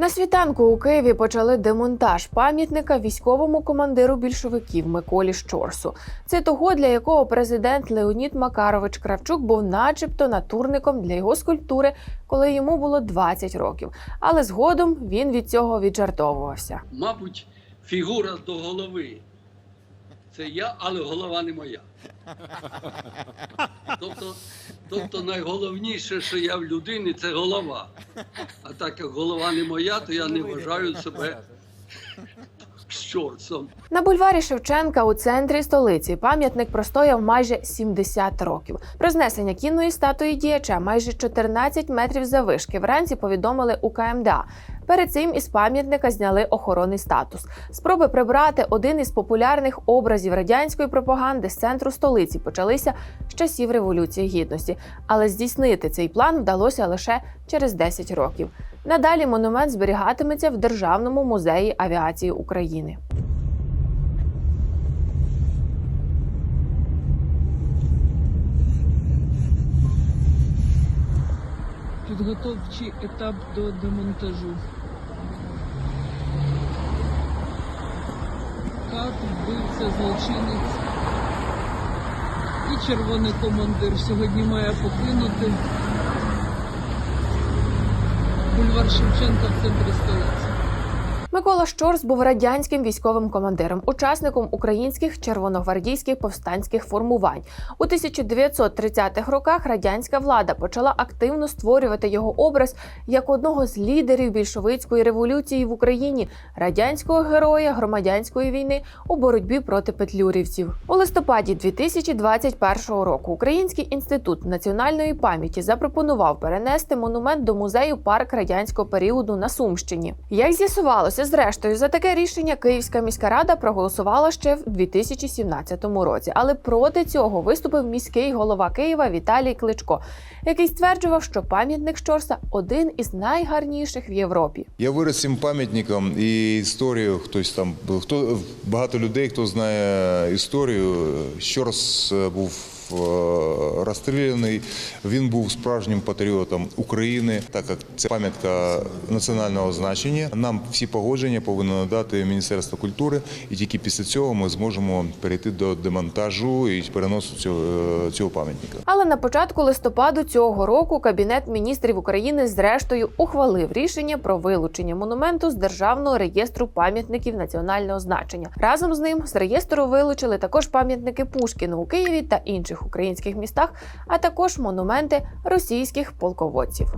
На світанку у Києві почали демонтаж пам'ятника військовому командиру більшовиків Миколі Щорсу. Це того, для якого президент Леонід Макарович Кравчук був, начебто, натурником для його скульптури, коли йому було 20 років. Але згодом він від цього віджартовувався. Мабуть, фігура до голови. Це я, але голова не моя. Тобто, тобто найголовніше, що я в людині, це голова. Так як голова не моя, то я не вважаю себе. На бульварі Шевченка у центрі столиці пам'ятник простояв майже 70 років. Про знесення кінної статуї діяча майже 14 метрів завишки вранці повідомили у КМДА. Перед цим із пам'ятника зняли охоронний статус. Спроби прибрати один із популярних образів радянської пропаганди з центру столиці почалися з часів Революції Гідності, але здійснити цей план вдалося лише через 10 років. Надалі монумент зберігатиметься в Державному музеї авіації України. Підготовчий етап до демонтажу. Кат, вбивця, злочинець і червоний командир сьогодні має покинути бульвар Шевченка в центрі столиці. Микола Щорс був радянським військовим командиром, учасником українських червоногвардійських повстанських формувань. У 1930-х роках радянська влада почала активно створювати його образ як одного з лідерів більшовицької революції в Україні, радянського героя громадянської війни у боротьбі проти петлюрівців. У листопаді 2021 року Український інститут національної пам'яті запропонував перенести монумент до музею парк радянського періоду на Сумщині. Як з'ясувалося, зрештою, за таке рішення Київська міська рада проголосувала ще в 2017 році. Але проти цього виступив міський голова Києва Віталій Кличко, який стверджував, що пам'ятник Щорса один із найгарніших в Європі. Я вирос цим пам'ятником і історію. Хтось там хто багато людей, хто знає історію. Щорс е, був розстріляний. Він був справжнім патріотом України, так як це пам'ятка національного значення. Нам всі погодження повинно надати Міністерство культури, і тільки після цього ми зможемо перейти до демонтажу і переносу цього, е, цього пам'ятника. Але на початку листопаду цього року Кабінет міністрів України зрештою ухвалив рішення про вилучення монументу з державного реєстру пам'ятників національного значення. Разом з ним з реєстру вилучили також пам'ятники Пушкіну у Києві та українських містах, а також монументи російських полководців.